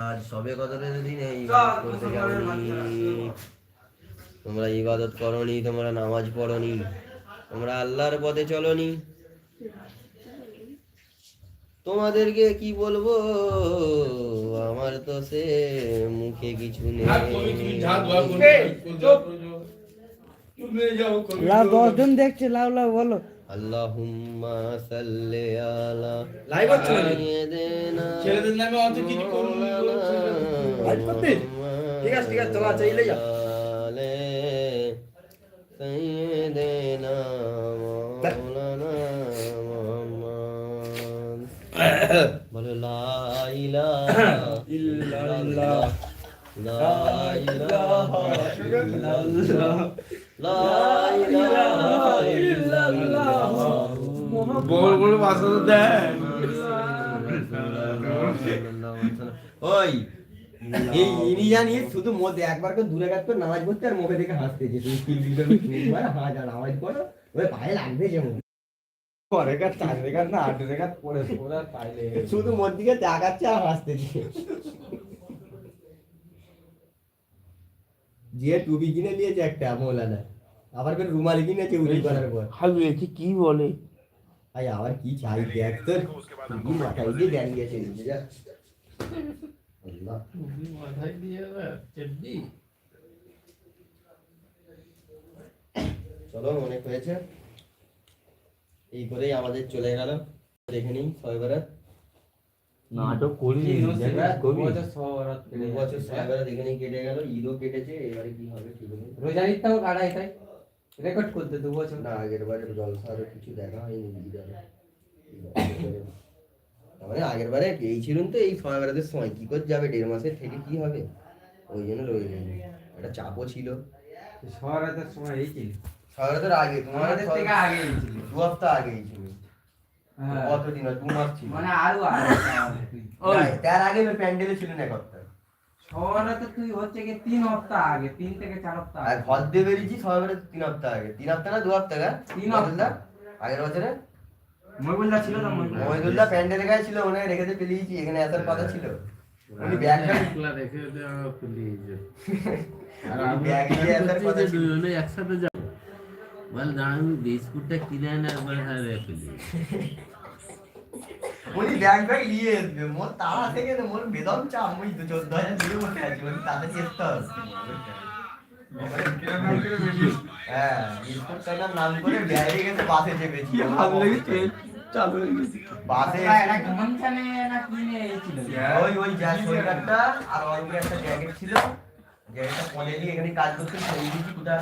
আজ সবে কদরের দিনে করতে যাওনি তোমরা ইবাদত করনি তোমরা নামাজ পড়নি তোমরা আল্লাহর পথে চলনি তোমাদেরকে কি বলব আমার তো সে মুখে কিছু নেই লাউ দশ জন দেখছে লাউ লাউ বলো আল্লাহুম্মা সাল্লি আলা Live হচ্ছে? সাইয়্যিদিনা ছেলেদের নামে অত কিছু করুন, Live করতে? ঠিক আছে, ঠিক আছে, তোমার চাইলে যাও। আলে সাইয়্যিদিনা মাওলানা মুহাম্মদ লা ইলাহা ইল্লাল্লাহ লা ইলাহা ইল্লাল্লাহ লা ইলাহা ইল্লাল্লাহ ওই এই ইনি জানি শুধু মধ্যে একবার করে দূরে কাজ করে নামাজ পড়তে আর মুখে দেখে হাসতেছে তুমি তিন দিন হাজ আর নামাজ পড়ো ওই পায়ে লাগবে যে পরে রেখাত চার রেখাত না আট ওরা পাইলে। শুধু মোর দিকে তাকাচ্ছে আর হাসতেছে যে। টুপি কিনে নিয়েছে একটা মৌলানা। আবার করে রুমালি কিনেছে উলি করার পর। হাবি কি বলে? ভাই আবার কি চাই দেখ তোর টুপি মাথায় দিয়ে দেন গেছে নিজে যা আল্লাহ মাথায় দিয়ে চেড্ডি চলো অনেক হয়েছে এই করেই আমাদের চলে গেল দেখে নিই ছয় বেড়া নাটক করি বছর ছয় বেড়া দেখে নিই কেটে গেল ঈদও কেটেছে এবারে কি হবে ঠিক নেই রোজার ঈদটাও কাটা এটাই রেকর্ড করতে দু বছর। না আগের বারে জলসা আরও কিছু দেখা হয়নি মানে আগের বারে এই ছিলুন তো এই বেড়াতে সময় কি করে যাবে দেড় মাসের থেকে কি হবে? ওই জন্য রয়ে গেল একটা চাপও ছিল। শহরাতের সময় এই ছিল। বেড়াতের আগে তোমার থেকে আগে ছিল। দু সপ্তাহ আগেই ছিল। হ্যাঁ। কতদিন হয়? দু মাস ছিল। মানে আরও তার আগে প্যান্ডেলে ছিল না এক সপ্তাহ শহরাতে তুই হচ্ছে কি তিন সপ্তাহ আগে তিন থেকে চার সপ্তাহ আর আগে ঘর দিয়ে বেরিয়েছি তিন সপ্তাহ আগে। তিন সপ্তাহ না দু সপ্তাহ তিন? সপ্তাহ। আগের বছরে? মহিবুল্লাহ ছিল না মহিবুল্লাহ মহিদুল্লাহ গায়ে ছিল রেখে দিয়ে পেলিয়েছি এখানে আসার কথা ছিল। উনি ব্যাগ ব্যাগ রেখে দেওয়া আর ব্যাগ নিয়ে আসার কথা ছিল। একসাথে যাব বল দাঁড়া আমি বিস্কুটটা কিনে এনে একবার হ্যাঁ উনি ব্যাগ ব্যাগ নিয়ে আসবে মোর থেকে মোর বেদম চাপ মুই তো চোদ্দ হাজার দূরে বসে আছি আসতে হবে হ্যাঁ নাম করে বাইরে গেছে বাসে চেপেছি। একটা গামছা নিয়ে না কিনে ওই ওই যা সোয়েটারটা আর ওই একটা জ্যাকেট ছিল। জ্যাকেটটা দিয়ে এখানে কাজ করতে সেই কোথায়